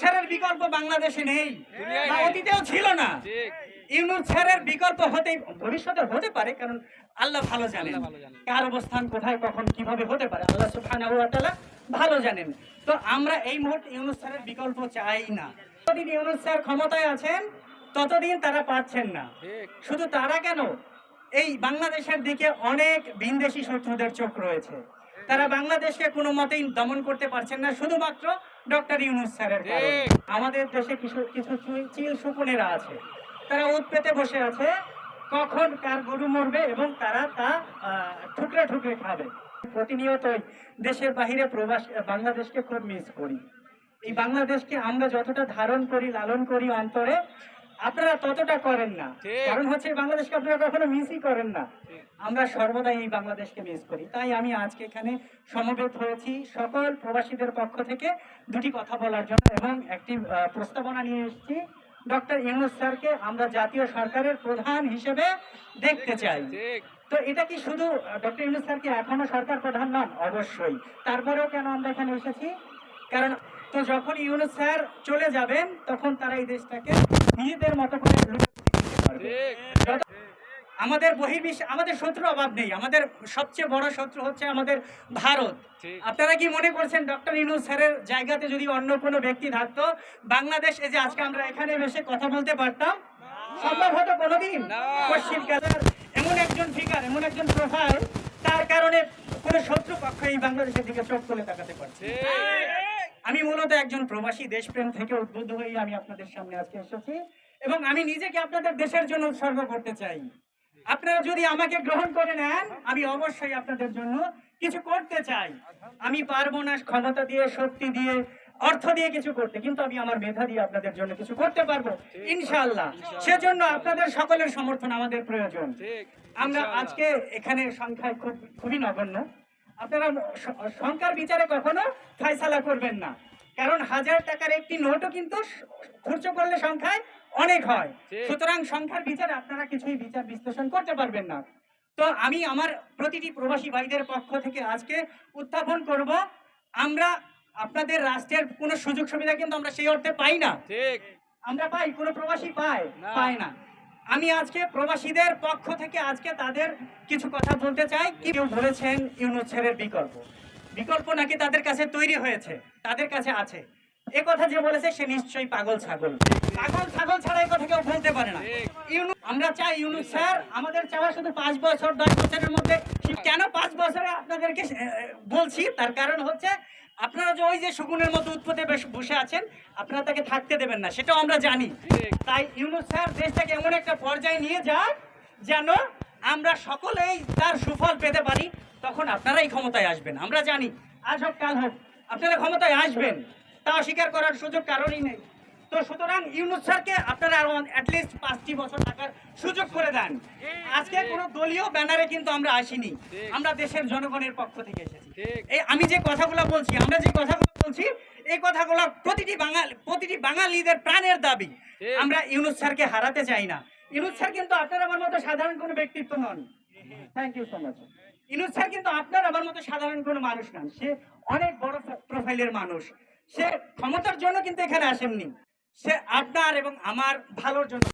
স্যারের বিকল্প বাংলাদেশে নেই। অতীতেও ছিল না। ইউনুস স্যারের বিকল্প হতে ভবিষ্যতে হতে পারে কারণ আল্লাহ ভালো জানেন। কার অবস্থান কোথায় কখন কীভাবে হতে পারে আল্লাহ সুবহানাহু ওয়া তাআলা ভালো জানেন। তো আমরা এই মুহূর্তে ইউনুস স্যারের বিকল্প চাই না। যতদিন ইউনুস স্যার ক্ষমতায় আছেন ততদিন তারা পারছেন না। শুধু তারা কেন? এই বাংলাদেশের দিকে অনেক ভিনদেশি শত্রুদের চোখ রয়েছে। তারা বাংলাদেশকে কোনো মতেই দমন করতে পারছেন না শুধুমাত্র ডক্টর ইউনুস স্যারের আমাদের দেশে কিছু কিছু চিল শকুনেরা আছে। তারা উৎ পেতে বসে আছে কখন কার গরু মরবে এবং তারা তা ঠুকরে ঠুকরে খাবে। প্রতিনিয়তই দেশের বাহিরে প্রবাস বাংলাদেশকে খুব মিস করি। এই বাংলাদেশকে আমরা যতটা ধারণ করি লালন করি অন্তরে আপনারা ততটা করেন না। কারণ হচ্ছে বাংলাদেশকে আপনারা কখনো মিসই করেন না। আমরা সর্বদাই এই বাংলাদেশকে মিস করি। তাই আমি আজকে এখানে সমবেত হয়েছি সকল প্রবাসীদের পক্ষ থেকে দুটি কথা বলার জন্য এবং একটি প্রস্তাবনা নিয়ে এসেছি। ডক্টর ইউনুস স্যারকে আমরা জাতীয় সরকারের প্রধান হিসেবে দেখতে চাই। তো এটা কি শুধু ডক্টর ইউনুস স্যার কি এখনও সরকার প্রধান নন? অবশ্যই। তারপরেও কেন আমরা এখানে এসেছি? কারণ তো যখন ইউনুস স্যার চলে যাবেন তখন তারা এই দেশটাকে নিজেদের মতো করে আমাদের বহির্বিশ্ব আমাদের শত্রু অভাব নেই। আমাদের সবচেয়ে বড় শত্রু হচ্ছে আমাদের ভারত। আপনারা কি মনে করছেন ডক্টর ইউনুস স্যারের জায়গাতে যদি অন্য কোনো ব্যক্তি থাকতো বাংলাদেশ এই যে আজকে আমরা এখানে বসে কথা বলতে পারতাম? সম্ভব হতো কোনোদিন? না। পশ্চিম কাজার এমন একজন ফিগার এমন একজন প্রোফাইল তার কারণে কোনো শত্রু পক্ষ এই বাংলাদেশের দিকে চোখ তুলে তাকাতে পারছে। আমি মূলত একজন প্রবাসী দেশপ্রেম থেকে উদ্বুদ্ধ হয়ে আমি আপনাদের সামনে আজকে এসেছি এবং আমি নিজেকে আপনাদের দেশের জন্য উৎসর্গ করতে চাই। আপনারা যদি আমাকে গ্রহণ করে নেন আমি অবশ্যই আপনাদের জন্য কিছু করতে চাই। আমি পারব না ক্ষমতা দিয়ে শক্তি দিয়ে অর্থ দিয়ে কিছু করতে কিন্তু আমি আমার মেধা দিয়ে আপনাদের জন্য কিছু করতে পারব। ইনশাল্লাহ সেজন্য আপনাদের সকলের সমর্থন আমাদের প্রয়োজন। আমরা আজকে এখানে সংখ্যায় খুব খুবই নগণ্য। আপনারা সংখ্যার বিচারে কখনো ফাইসালা করবেন না। কারণ হাজার টাকার একটি নোটও কিন্তু খরচ করলে সংখ্যায় অনেক হয়। সুতরাং সংখ্যার বিচারে আপনারা কিছুই বিচার বিশ্লেষণ করতে পারবেন না। তো আমি আমার প্রতিটি প্রবাসী ভাইদের পক্ষ থেকে আজকে উত্থাপন করব। আমরা আপনাদের রাষ্ট্রের কোনো সুযোগ সুবিধা কিন্তু আমরা সেই অর্থে পাই না। আমরা পাই কোনো প্রবাসী পায়। পায় না। আমি আজকে প্রবাসীদের পক্ষ থেকে আজকে তাদের কিছু কথা বলতে চাই। কেউ বলেছেন ইউনুস স্যারের বিকল্প? বিকল্প নাকি তাদের কাছে তৈরি হয়েছে, তাদের কাছে আছে। এ কথা যে বলেছে সে নিশ্চয়ই পাগল ছাগল। পাগল ছাগল ছাড়া এই কথা কেউ বলতে পারে না। আমরা চাই ইউনুস স্যার, আমাদের চাওয়া শুধু পাঁচ বছর, দশ বছরের মধ্যে। কেন পাঁচ বছরে আপনাদেরকে বলছি? তার কারণ হচ্ছে আপনারা যে ওই যে শকুনের মতো উৎপত্তি বসে আছেন আপনারা তাকে থাকতে দেবেন না সেটাও আমরা জানি। তাই ইউনুস স্যার দেশটাকে এমন একটা পর্যায়ে নিয়ে যান যেন আমরা সকলেই তার সুফল পেতে পারি তখন আপনারাই ক্ষমতায় আসবেন আমরা জানি। আজ হোক কাল হোক আপনারা ক্ষমতায় আসবেন তা অস্বীকার করার সুযোগ কারণই নেই। তো সুতরাং ইউনুস স্যারকে আপনারা আরও অ্যাটলিস্ট পাঁচটি বছর থাকার সুযোগ করে দেন। আজকে কোনো দলীয় ব্যানারে কিন্তু আমরা আসিনি। আমরা দেশের জনগণের পক্ষ থেকে এসেছি। এই আমি যে কথাগুলো বলছি আমরা যে কথাগুলো বলছি এই কথাগুলো প্রতিটি বাঙালি প্রতিটি বাঙালিদের প্রাণের দাবি। আমরা ইউনুস স্যারকে হারাতে চাই না। ইউনুস স্যার কিন্তু আপনার আমার মতো সাধারণ কোনো ব্যক্তিত্ব নন। Thank you so much Yunus sir কিন্তু আপনার আমার মতো সাধারণ কোনো মানুষ নন। সে অনেক বড় প্রোফাইলের মানুষ। সে ক্ষমতার জন্য কিন্তু এখানে আসেননি। সে আপনার এবং আমার ভালোর জন্য